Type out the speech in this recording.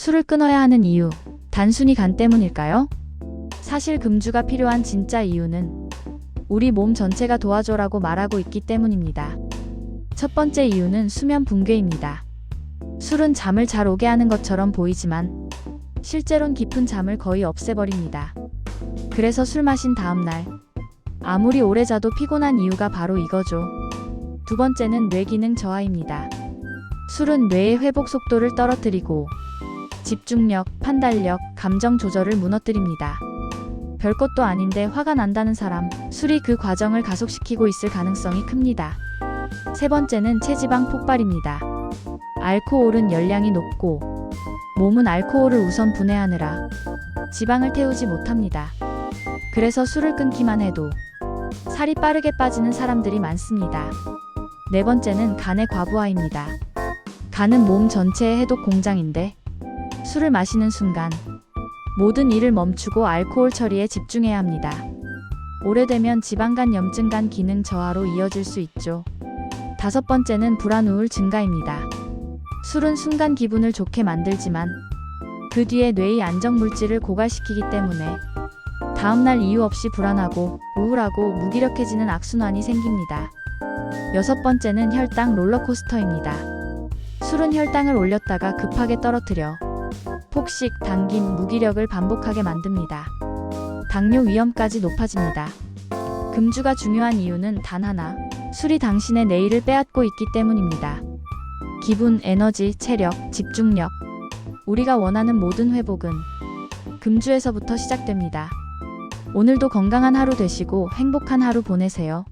술을 끊어야 하는 이유, 단순히 간 때문일까요? 사실 금주가 필요한 진짜 이유는 우리 몸 전체가 도와줘라고 말하고 있기 때문입니다. 첫 번째 이유는 수면 붕괴입니다. 술은 잠을 잘 오게 하는 것처럼 보이지만 실제론 깊은 잠을 거의 없애버립니다. 그래서 술 마신 다음날 아무리 오래 자도 피곤한 이유가 바로 이거죠. 두 번째는 뇌 기능 저하입니다. 술은 뇌의 회복 속도를 떨어뜨리고 집중력, 판단력, 감정 조절을 무너뜨립니다. 별것도 아닌데 화가 난다는 사람, 술이 그 과정을 가속시키고 있을 가능성이 큽니다. 세 번째는 체지방 폭발입니다. 알코올은 열량이 높고 몸은 알코올을 우선 분해하느라 지방을 태우지 못합니다. 그래서 술을 끊기만 해도 살이 빠르게 빠지는 사람들이 많습니다. 네 번째는 간의 과부하입니다. 간은 몸 전체의 해독 공장인데 술을 마시는 순간 모든 일을 멈추고 알코올 처리에 집중해야 합니다. 오래되면 지방간 염증 간 기능 저하로 이어질 수 있죠. 다섯 번째는 불안 우울 증가입니다. 술은 순간 기분을 좋게 만들지만 그 뒤에 뇌의 안정 물질을 고갈시키기 때문에 다음날 이유 없이 불안하고 우울하고 무기력해지는 악순환이 생깁니다. 여섯 번째는 혈당 롤러코스터입니다. 술은 혈당을 올렸다가 급하게 떨어뜨려 폭식, 당긴, 무기력을 반복하게 만듭니다. 당뇨 위험까지 높아집니다. 금주가 중요한 이유는 단 하나, 술이 당신의 내일을 빼앗고 있기 때문입니다. 기분, 에너지, 체력, 집중력. 우리가 원하는 모든 회복은 금주에서부터 시작됩니다. 오늘도 건강한 하루 되시고 행복한 하루 보내세요.